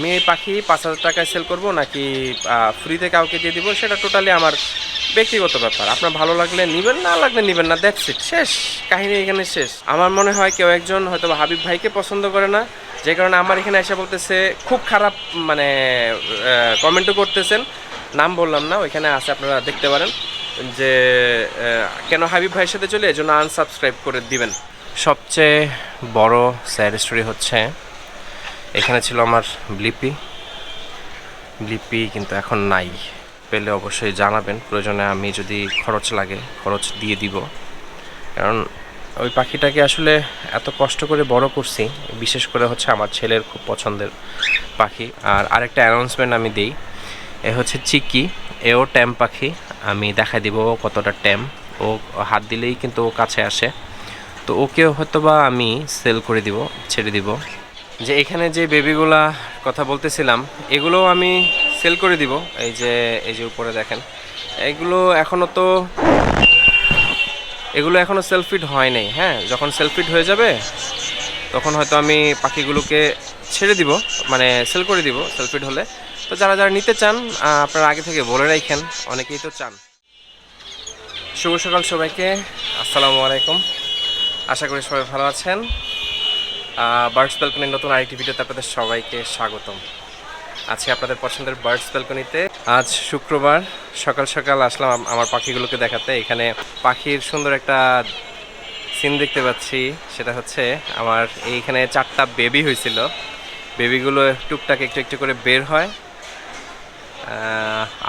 আমি এই পাখি পাঁচ হাজার টাকায় সেল করব নাকি ফ্রিতে কাউকে দিয়ে দিব? সেটা টোটালি আমার ব্যক্তিগত ব্যাপার। আপনার ভালো লাগলে নেবেন, না লাগলে নেবেন না দ্যাটস ইট শেষ। কাহিনী এখানে শেষ। আমার মনে হয় কেউ একজন হয়তো হাবিব ভাইকে পছন্দ করে না, যে কারণে আমার এখানে এসে বলতেছে, খুব খারাপ মানে কমেন্টও করতেছেন। নাম বললাম না, ওইখানে আছে, আপনারা দেখতে পারেন। যে কেন হাবিব ভাইয়ের সাথে চলে? এজন্য আনসাবস্ক্রাইব করে দিবেন। সবচেয়ে বড় স্যাড স্টোরি হচ্ছে এখানে ছিল আমার ব্লিপি ব্লিপি কিন্তু এখন নাই। পেলে অবশ্যই জানাবেন। প্রয়োজনে আমি যদি খরচ লাগে, খরচ দিয়ে দিব। কারণ ওই পাখিটাকে আসলে এত কষ্ট করে বড় করছি, বিশেষ করে হচ্ছে আমার ছেলের খুব পছন্দের পাখি। আর আরেকটা অ্যানাউন্সমেন্ট আমি দিই, এ হচ্ছে চিকি এও ট্যাম পাখি। আমি দেখাই দিব ও কতটা ট্যাম। ও হাত দিলেই কিন্তু ও কাছে আসে। তো ওকে হয়তো বা আমি সেল করে দিব, ছেড়ে দিব। যে এখানে যে বেবিগুলা কথা বলতেছিলাম এগুলো আমি সেল করে দিব। এই যে এই যে উপরে দেখেন, এগুলো এখনও তো, এগুলো এখনও সেলফিড হয় নাই হ্যাঁ? যখন সেলফিড হয়ে যাবে, তখন হয়তো আমি পাখিগুলোকে ছেড়ে দিব মানে সেল করে দিব সেলফিড হলে। তো যারা যারা নিতে চান আপনারা আগে থেকে বলে রাখেন অনেকেই তো চান। শুভ সকাল সবাইকে, আসসালামু আলাইকুম। আশা করি সবাই ভালো আছেন। বার্ডস ব্যালকনির নতুন আরেকটি ভিডিওতে আপনাদের সবাইকে স্বাগতম। আজকে আপনাদের পছন্দের বার্ডস ব্যালকনিতে আজ শুক্রবার, সকাল সকাল আসলাম আমার পাখিগুলোকে দেখাতে। এখানে পাখির সুন্দর একটা সিন দেখতে পাচ্ছি, সেটা হচ্ছে আমার এইখানে চারটা বেবি হয়েছিল। বেবিগুলো টুকটাক একটু একটু করে বের হয়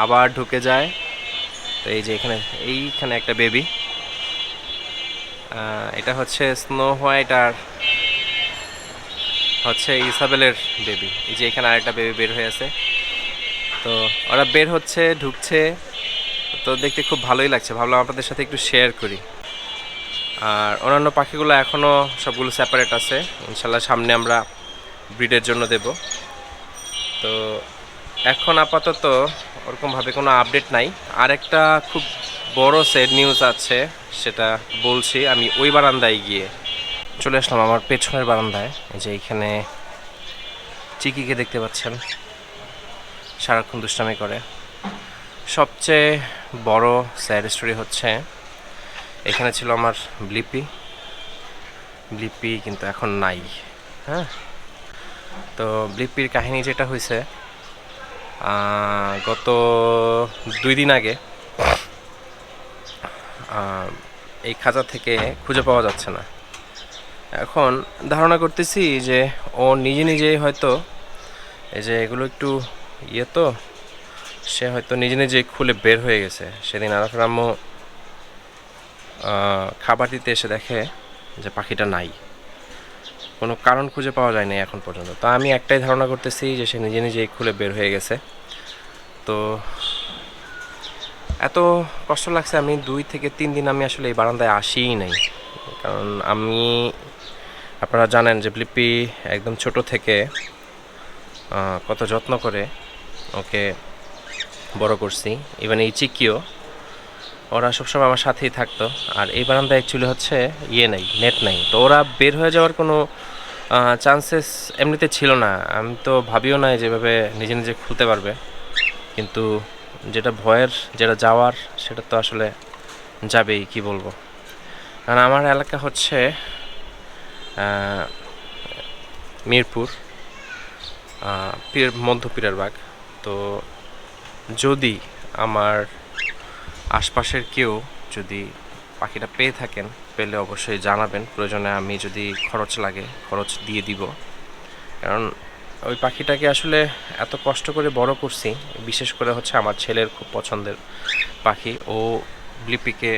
আবার ঢুকে যায়। তো এই যে এখানে, এইখানে একটা বেবি এটা হচ্ছে স্নো হোয়াইট আর হচ্ছে ইসাবেলের বেবি এই যে এখানে আরেকটা বেবি বের হয়ে আছে। তো ওরা বের হচ্ছে, ঢুকছে। তো দেখতে খুব ভালোই লাগছে। ভাবলাম আপনাদের সাথে একটু শেয়ার করি। আর অন্যান্য পাখিগুলো এখনও সবগুলো সেপারেট আছে। ইনশাল্লাহ সামনে আমরা ব্রিডের জন্য দেব। তো এখন আপাতত ওরকমভাবে কোনো আপডেট নাই। আর একটা খুব বড় সেড নিউজ আছে, সেটা বলছি। আমি ওই বারান্দায় গিয়ে চলে আসলাম আমার পেছনের বারান্দায়। যে এইখানে চিকিকে দেখতে পাচ্ছেন। সারাক্ষণ দুষ্টামি করে। সবচেয়ে বড় স্যাড স্টোরি হচ্ছে, এখানে ছিল আমার ব্লিপি। ব্লিপি কিন্তু এখন নাই হ্যাঁ? তো ব্লিপির কাহিনী যেটা হয়েছে গত দুই দিন আগে এই খাঁচা থেকে খুঁজে পাওয়া যাচ্ছে না। এখন ধারণা করতেছি যে ও নিজে নিজেই হয়তো এই যে এগুলো একটু ইয়ে তো সে হয়তো নিজে নিজেই খুলে বের হয়ে গেছে। সেদিন আরাফের আম্মু আহ, খাবার দিতে এসে দেখে যে পাখিটা নাই। কোনো কারণ খুঁজে পাওয়া যায়নি এখন পর্যন্ত। তো আমি একটাই ধারণা করতেছি যে সে নিজে নিজেই খুলে বের হয়ে গেছে। তো এত কষ্ট লাগছে আমি দুই থেকে তিন দিন আমি আসলে এই বারান্দায় আসিই নাই। কারণ আমি আপনারা জানেন যে ব্লিপি একদম ছোট থেকে কত যত্ন করে ওকে বড় করছি। ইভেন এই চিকিও, ওরা সবসময় আমার সাথেই থাকতো। আর এই বারান্দায় অ্যাকচুয়ালি হচ্ছে ইয়ে নেই, নেট নাই। তো ওরা বের হয়ে যাওয়ার কোনো চান্সেস এমনিতে ছিল না। আমি তো ভাবিও নাই যেভাবে নিজে নিজে খুলতে পারবে। কিন্তু যেটা ভয়ের, যেটা যাওয়ার, সেটা তো আসলে যাবেই, কি বলব। কারণ আমার এলাকা হচ্ছে মিরপুর পীর মধ্য পীরেরবাগ তো যদি আমার আশপাশের কেউ যদি পাখিটা পেয়ে থাকেন, পেলে অবশ্যই জানাবেন। প্রয়োজনে আমি যদি খরচ লাগে, খরচ দিয়ে দিব। কারণ ওই পাখিটাকে আসলে এত কষ্ট করে বড় করছি, বিশেষ করে হচ্ছে আমার ছেলের খুব পছন্দের পাখি। ও ব্লিপিকে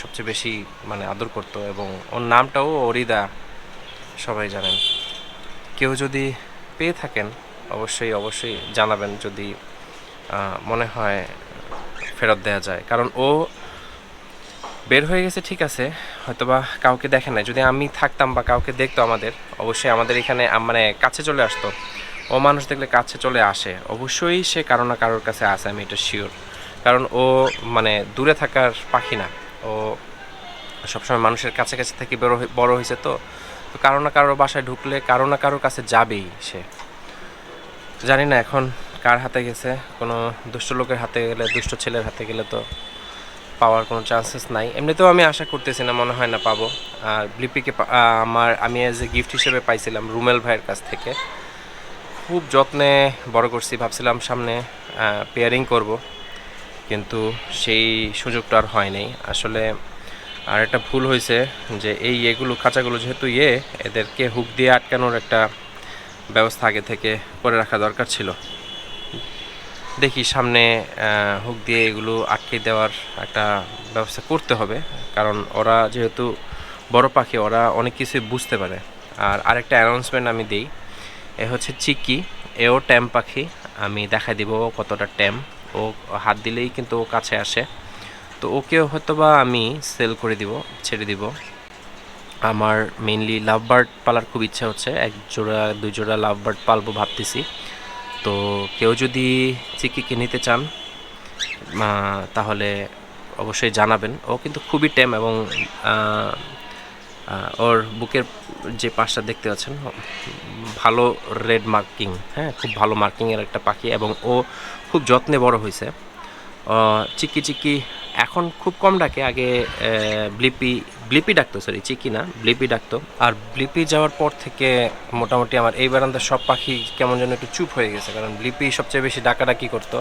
সবচেয়ে বেশি মানে আদর করতো এবং ওর নামটাও অরিদা। সবাই জানেন। কেউ যদি পেয়ে থাকেন, অবশ্যই অবশ্যই জানাবেন যদি মনে হয় ফেরত দেওয়া যায়। কারণ ও বের হয়ে গেছে, ঠিক আছে, হয়তোবা কাউকে দেখে নাই। যদি আমি থাকতাম বা কাউকে দেখতো আমাদের, অবশ্যই আমাদের এখানে মানে কাছে চলে আসতো। ও মানুষ দেখলে কাছে চলে আসে। অবশ্যই সে কারও না কারোর কাছে আসে আমি এটা শিওর কারণ ও মানে দূরে থাকার পাখি না। ও সবসময় মানুষের কাছে কাছে থেকে বড় বড় হয়েছে তো। তো কারও না কারোর বাসায় ঢুকলে কারও না কারোর কাছে যাবেই সে। জানি না এখন কার হাতে গেছে কোনো দুষ্ট লোকের হাতে গেলে দুষ্ট ছেলের হাতে গেলে তো পাওয়ার কোনো চান্সেস নাই। এমনিতেও আমি আশা করতেছি না মনে হয় না পাবো। আর আহ, আমার আমি অ্যাজ এ গিফট হিসেবে পাইছিলাম রুমেল ভাইয়ের কাছ থেকে। খুব যত্নে বড় করছি ভাবছিলাম সামনে পেয়ারিং করব। কিন্তু সেই সুযোগটা আর হয় নাই। আসলে আর একটা ভুল হয়েছে যে এই এগুলো খাঁচাগুলো যেহেতু ইয়ে এদেরকে হুক দিয়ে আটকানোর একটা ব্যবস্থা আগে থেকে করে রাখা দরকার ছিল। দেখি সামনে হুক দিয়ে এগুলো আটকে দেওয়ার একটা ব্যবস্থা করতে হবে। কারণ ওরা যেহেতু বড় পাখি, ওরা অনেক কিছুই বুঝতে পারে। আর আরেকটা অ্যানাউন্সমেন্ট আমি দিই, এ হচ্ছে চিকি এও ট্যাম পাখি, আমি দেখাই দিব কতটা ট্যাম। ও হাত দিলেই কিন্তু ও কাছে আসে। তো ওকে হয়তো বা আমি সেল করে দিব, ছেড়ে দিব। আমার মেইনলি লাভ বার্ড পালার খুব ইচ্ছা হচ্ছে, এক জোড়া, দুই জোড়া লাভ বার্ড পালবো ভাবতেছি। তো কেউ যদি চিকিকে নিতে চান তাহলে অবশ্যই জানাবেন। ও কিন্তু খুবই টেম এবং ওর বুকের যে পাশটা দেখতে পাচ্ছেন, ভালো রেড মার্কিং হ্যাঁ খুব ভালো মার্কিংয়ের একটা পাখি এবং ও খুব যত্নে বড় হয়েছে চিকি চিকি এখন খুব কম ডাকে, আগে ব্লিপি ব্লিপি ডাকতো সরি চিকি না ব্লিপি ডাকতো। আর ব্লিপি যাওয়ার পর থেকে মোটামুটি আমার এই বারান্দার সব পাখি কেমন যেন একটু চুপ হয়ে গেছে, কারণ ব্লিপি সবচেয়ে বেশি ডাকাডাকি করতো।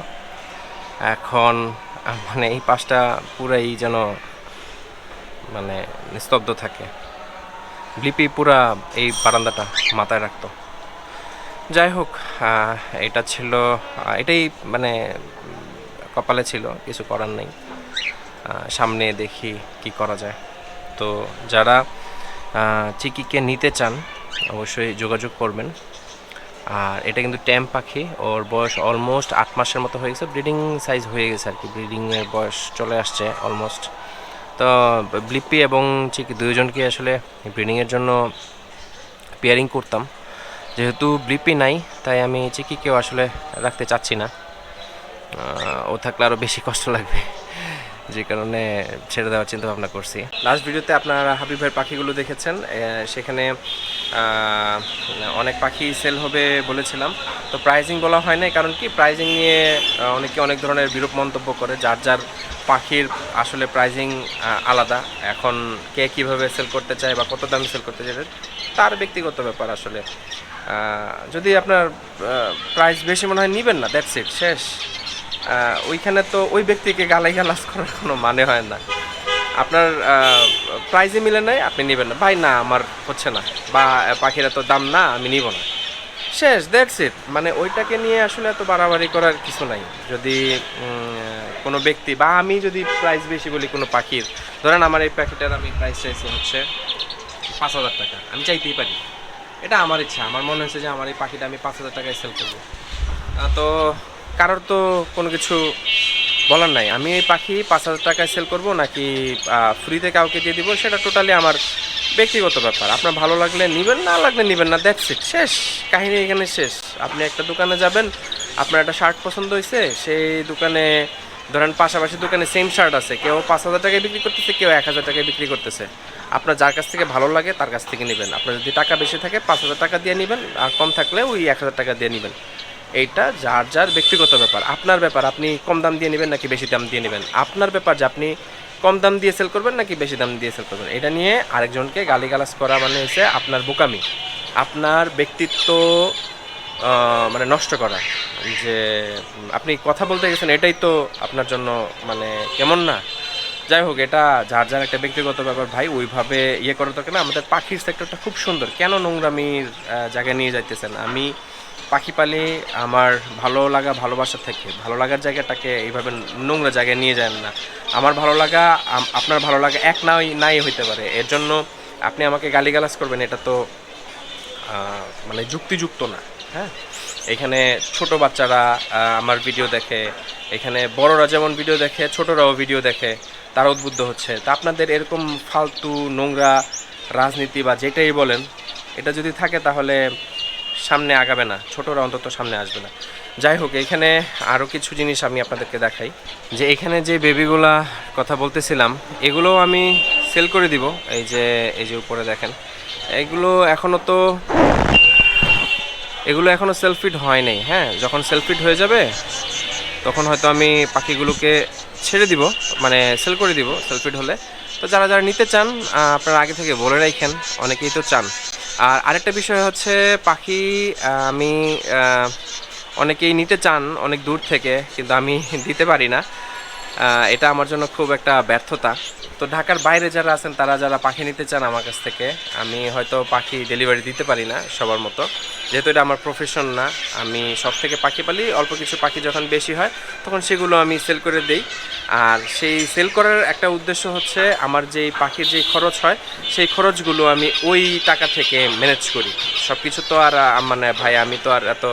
এখন মানে এই পাশটা পুরাই যেন মানে নিস্তব্ধ থাকে। ব্লিপি পুরা এই বারান্দাটা মাথায় রাখতো। যাই হোক এটা ছিল এটাই মানে কপালে ছিল, কিছু করার নেই। সামনে দেখি কি করা যায়। তো যারা চিকিকে নিতে চান, অবশ্যই যোগাযোগ করবেন। আর এটা কিন্তু ট্যাম পাখি, ওর বয়স অলমোস্ট আট মাসের মতো হয়ে গেছে, ব্রিডিং সাইজ হয়ে গেছে আর কি ব্রিডিংয়ের বয়স চলে আসছে অলমোস্ট তো ব্লিপি এবং চিকি দুজনকে আসলে ব্রিডিংয়ের জন্য পেয়ারিং করতাম। যেহেতু ব্লিপি নাই, তাই আমি চিকিকেও আসলে রাখতে চাচ্ছি না। ও থাকলে আরও বেশি কষ্ট লাগবে। যে কারণে ছেড়ে দেওয়ার চিন্তা ভাবনা করছি। লাস্ট ভিডিওতে আপনারা হাবিব ভাইয়ের পাখিগুলো দেখেছেন। সেখানে অনেক পাখি সেল হবে বলেছিলাম। তো প্রাইজিং বলা হয় না কারণ কি প্রাইজিং নিয়ে অনেকে অনেক ধরনের বিরূপ মন্তব্য করে, যার যার পাখির আসলে প্রাইজিং আলাদা। এখন কে কীভাবে সেল করতে চায় বা কত দামে সেল করতে চায়, তার ব্যক্তিগত ব্যাপার আসলে। যদি আপনার প্রাইস বেশি মনে হয়, নেবেন না দ্যাটস ইট শেষ। ওইখানে তো ওই ব্যক্তিকে গালাই গালাজ করার কোনো মানে হয় না। আপনার প্রাইজে মিলে নাই, আপনি নেবেন না। ভাই, না, আমার হচ্ছে না। বা পাখির এত দাম না, আমি নিব না। শেষ দ্যাটস ইট মানে ওইটাকে নিয়ে আসলে এত বাড়াবাড়ি করার কিছু নাই। যদি কোনো ব্যক্তি বা আমি যদি প্রাইস বেশি বলি কোনো পাখির, ধরেন আমার এই পাখিটার আমি প্রাইস চাইছি হচ্ছে পাঁচ হাজার টাকা। আমি চাইতেই পারি। এটা আমার ইচ্ছা। আমার মনে হচ্ছে যে আমার এই পাখিটা আমি পাঁচ হাজার টাকায় সেল করব। তো কারোর তো কোনো কিছু বলার নাই। আমি এই পাখি পাঁচ হাজার টাকায় সেল করব নাকি ফ্রিতে কাউকে দিয়ে দিব? সেটা টোটালি আমার ব্যক্তিগত ব্যাপার। আপনার ভালো লাগলে নেবেন, না লাগলে নেবেন না দ্যাটস ইট শেষ। কাহিনী এখানে শেষ। আপনি একটা দোকানে যাবেন, আপনার একটা শার্ট পছন্দ হয়েছে, সেই দোকানে, ধরেন পাশাপাশি দোকানে সেম শার্ট আছে, কেউ পাঁচ হাজার টাকায় বিক্রি করতেছে, কেউ এক হাজার টাকায় বিক্রি করতেছে। আপনার যার কাছ থেকে ভালো লাগে, তার কাছ থেকে নেবেন। আপনার যদি টাকা বেশি থাকে, পাঁচ হাজার টাকা দিয়ে নেবেন, আর কম থাকলে ওই এক হাজার টাকা দিয়ে নেবেন। এইটা যার যার ব্যক্তিগত ব্যাপার। আপনার ব্যাপার, আপনি কম দাম দিয়ে নেবেন নাকি বেশি দাম দিয়ে নেবেন? আপনার ব্যাপার যে আপনি কম দাম দিয়ে সেল করবেন নাকি বেশি দাম দিয়ে সেল করবেন? এটা নিয়ে আরেকজনকে গালিগালাজ করা মানে হচ্ছে আপনার বোকামি। আপনার ব্যক্তিত্ব মানে নষ্ট করা। যে আপনি কথা বলতে গেছেন, এটাই তো আপনার জন্য মানে কেমন না? যাই হোক, এটা যার যার একটা ব্যক্তিগত ব্যাপার। ভাই, ওইভাবে ইয়ে করার দরকার না। আমাদের পাখির সেক্টরটা খুব সুন্দর। কেন নোংরামির জায়গায় নিয়ে যাইতেছেন? আমি পাখি পালি আমার ভালো লাগা, ভালোবাসা থেকে। ভালো লাগার জায়গাটাকে এইভাবে নোংরা জায়গায় নিয়ে যান না। আমার ভালো লাগা আপনার ভালো লাগা এক নাই নাই হইতে পারে। এর জন্য আপনি আমাকে গালিগালাজ করবেন, এটা তো মানে যুক্তিযুক্ত না হ্যাঁ? এখানে ছোট বাচ্চারা আমার ভিডিও দেখে, এখানে বড়রা যেমন ভিডিও দেখে, ছোটরাও ভিডিও দেখে, তারা উদ্বুদ্ধ হচ্ছে। তা আপনাদের এরকম ফালতু, নোংরা রাজনীতি বা যেটাই বলেন, এটা যদি থাকে তাহলে সামনে আগাবে না, ছোটরা অন্তত সামনে আসবে না। যাই হোক, এখানে আরও কিছু জিনিস আমি আপনাদেরকে দেখাই। যে এখানে যে বেবিগুলা কথা বলতেছিলাম এগুলো আমি সেল করে দিব। এই যে এই যে উপরে দেখেন, এগুলো এখনও তো, এগুলো এখনও সেলফিড হয় নাই হ্যাঁ? যখন সেলফিড হয়ে যাবে, তখন হয়তো আমি পাখিগুলোকে ছেড়ে দিব মানে সেল করে দিব সেলফিড হলে। তো যারা যারা নিতে চান আপনারা আগে থেকে বলে রাখেন, অনেকেই তো চান। আর আরেকটা বিষয় হচ্ছে, পাখি আমি অনেকেই নিতে চান অনেক দূর থেকে, কিন্তু আমি দিতে পারি না। এটা আমার জন্য খুব একটা ব্যর্থতা। তো ঢাকার বাইরে যারা আছেন, তারা যারা পাখি নিতে চান আমার কাছ থেকে, আমি হয়তো পাখি ডেলিভারি দিতে পারি না সবার মতো। যেহেতু এটা আমার প্রফেশন না, আমি সব থেকে পাখি পালি, অল্প কিছু পাখি যখন বেশি হয়, তখন সেগুলো আমি সেল করে দেই। আর সেই সেল করার একটা উদ্দেশ্য হচ্ছে, আমার যেই পাখির যেই খরচ হয়, সেই খরচগুলো আমি ওই টাকা থেকে ম্যানেজ করি। সব কিছু তো আর মানে ভাই, আমি তো আর এত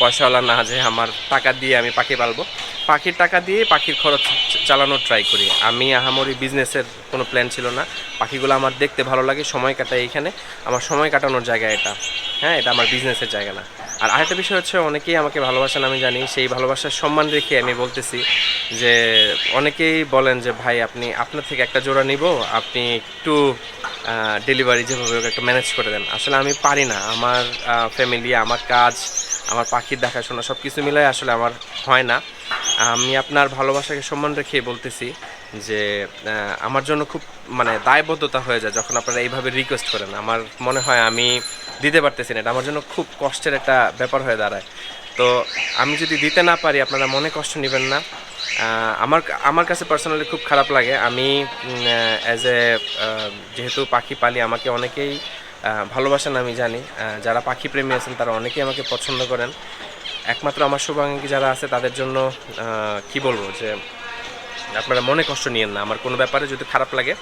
পয়সাওয়ালা না যে আমার টাকা দিয়ে আমি পাখি পালবো। পাখির টাকা দিয়ে পাখির খরচ চালানোর ট্রাই করি। আমি আহামরি বিজনেসের কোনো প্ল্যান ছিল না। পাখিগুলো আমার দেখতে ভালো লাগে, সময় কাটাই এখানে। আমার সময় কাটানোর জায়গা এটা। হ্যাঁ এটা আমার বিজনেসের জায়গা না। আর আরেকটা বিষয় হচ্ছে, অনেকেই আমাকে ভালোবাসেন, আমি জানি। সেই ভালোবাসার সম্মান রেখে আমি বলতেছি যে, অনেকেই বলেন যে, ভাই, আপনি আপনার থেকে একটা জোড়া নিব। আপনি একটু ডেলিভারি যেভাবে হোক একটু ম্যানেজ করে দেন। আসলে আমি পারি না। আমার ফ্যামিলি আমার কাজ, আমার পাখির দেখাশোনা সব কিছু মিলাই আসলে আমার হয় না। আমি আপনার ভালোবাসাকে সম্মান রেখে বলতেছি যে আমার জন্য খুব মানে দায়বদ্ধতা হয়ে যায় যখন আপনারা এইভাবে রিকোয়েস্ট করেন। আমার মনে হয় আমি দিতে পারতেছি না। এটা আমার জন্য খুব কষ্টের একটা ব্যাপার হয়ে দাঁড়ায়। তো আমি যদি দিতে না পারি, আপনারা মনে কষ্ট নেবেন না। আমার আমার কাছে পার্সোনালি খুব খারাপ লাগে। আমি অ্যাজ এ যেহেতু পাখি পালি আমাকে অনেকেই ভালোবাসেন আমি জানি। যারা পাখি প্রেমী আছেন, তারা অনেকেই আমাকে পছন্দ করেন। একমাত্র আমার শুভাঙ্গী যারা আছে, তাদের জন্য কি বলব যে আপনারা মনে কষ্ট নিয়েন না। আমার কোনো ব্যাপারে যদি খারাপ লাগে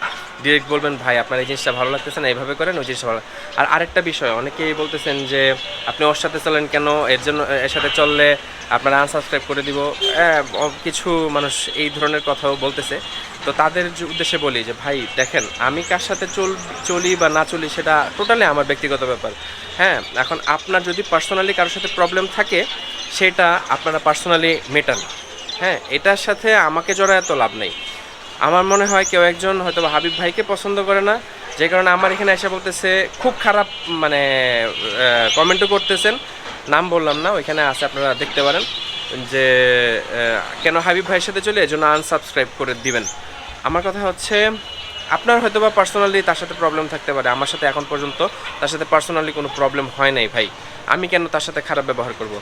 ডিরেক্ট বলবেন ভাই আপনার এই জিনিসটা ভালো লাগতেছে না এইভাবে করেন ওই জিনিসটা ভালো আর আরেকটা বিষয় অনেকেই বলতেছেন যে আপনি ওর সাথে চলেন কেন? এর জন্য এর সাথে চললে আপনারা আনসাবস্ক্রাইব করে দিব। হ্যাঁ, কিছু মানুষ এই ধরনের কথাও বলতেছে। তো তাদের যে উদ্দেশ্যে বলি যে ভাই দেখেন আমি কার সাথে চল চলি বা না চলি সেটা টোটালি আমার ব্যক্তিগত ব্যাপার। হ্যাঁ এখন আপনার যদি পার্সোনালি কারোর সাথে প্রবলেম থাকে সেটা আপনারা পার্সোনালি মেটান। হ্যাঁ এটার সাথে আমাকে জড়া এত লাভ নেই। আমার মনে হয় কেউ একজন হয়তো হাবিব ভাইকে পছন্দ করে না, যে কারণে আমার এখানে এসে বলতেছে, খুব খারাপ মানে কমেন্টও করতেছেন। নাম বললাম না, ওইখানে আছে, আপনারা দেখতে পারেন। যে কেন হাবিব ভাইয়ের সাথে চলে, এজন্য আনসাবস্ক্রাইব করে দিবেন। আমার কথা হচ্ছে, আপনার হয়তো বা পার্সোনালি তার সাথে প্রবলেম থাকতে পারে, আমার সাথে এখন পর্যন্ত তার সাথে পার্সোনালি কোনো প্রবলেম হয় নাই ভাই। আমি কেন তার সাথে খারাপ ব্যবহার করব?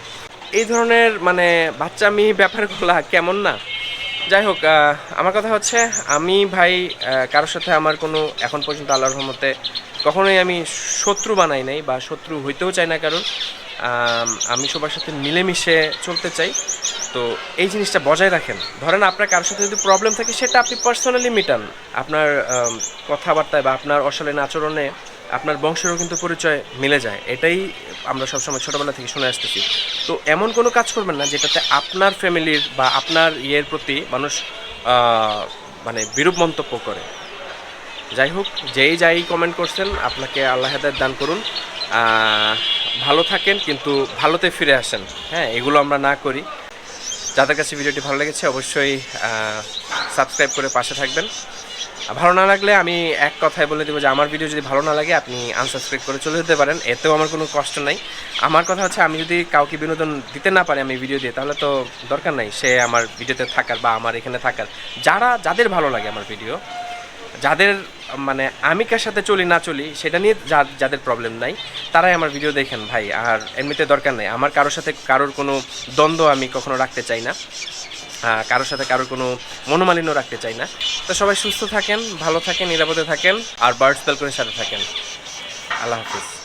এই ধরনের মানে বাচ্চা বাচ্চামি ব্যাপারগুলো কেমন না? যাই হোক আমার কথা হচ্ছে আমি ভাই কারোর সাথে আমার কোনো এখন পর্যন্ত আল্লাহর রহমতে কখনোই আমি শত্রু বানাই নাই বা শত্রু হইতেও চাই না কারণ আমি সবার সাথে মিলেমিশে চলতে চাই। তো এই জিনিসটা বজায় রাখেন। ধরেন আপনার কারোর সাথে যদি প্রবলেম থাকে, সেটা আপনি পার্সোনালি মিটান। আপনার কথাবার্তায় বা আপনার অশালীন আচরণে আপনার বংশেরও কিন্তু পরিচয় মিলে যায়। এটাই আমরা সবসময় ছোটোবেলা থেকে শুনে আসতেছি। তো এমন কোনো কাজ করবেন না যেটাতে আপনার ফ্যামিলির বা আপনার ইয়ের প্রতি মানুষ মানে বিরূপ মন্তব্য করে। যাই হোক, যেই যাই কমেন্ট করছেন, আপনাকে আল্লাহ হেদায়ত দান করুন। ভালো থাকেন, কিন্তু ভালোতে ফিরে আসেন। হ্যাঁ এগুলো আমরা না করি। যাদের কাছে ভিডিওটি ভালো লেগেছে, অবশ্যই সাবস্ক্রাইব করে পাশে থাকবেন। ভালো না লাগলে আমি এক কথায় বলে দেবো যে আমার ভিডিও যদি ভালো না লাগে, আপনি আনসাবস্ক্রাইব করে চলে যেতে পারেন। এতেও আমার কোনো কষ্ট নাই। আমার কথা হচ্ছে, আমি যদি কাউকে বিনোদন দিতে না পারি আমি ভিডিও দিয়ে, তাহলে তো দরকার নাই সে আমার ভিডিওতে থাকার বা আমার এখানে থাকার। যারা, যাদের ভালো লাগে আমার ভিডিও যাদের মানে আমি কার সাথে চলি না চলি, সেটা নিয়ে যাদের প্রবলেম নাই, তারাই আমার ভিডিও দেখেন ভাই। আর এমনিতে দরকার নেই। আমার কারোর সাথে কারোর কোনো দ্বন্দ্ব আমি কখনো রাখতে চাই না। কারোর সাথে কারোর কোনো মনোমালিন্য রাখতে চাই না। তো সবাই সুস্থ থাকেন, ভালো থাকেন, নিরাপদে থাকেন, আর বার্ডস ব্যালকনির সাথে থাকেন। আল্লাহ হাফিজ।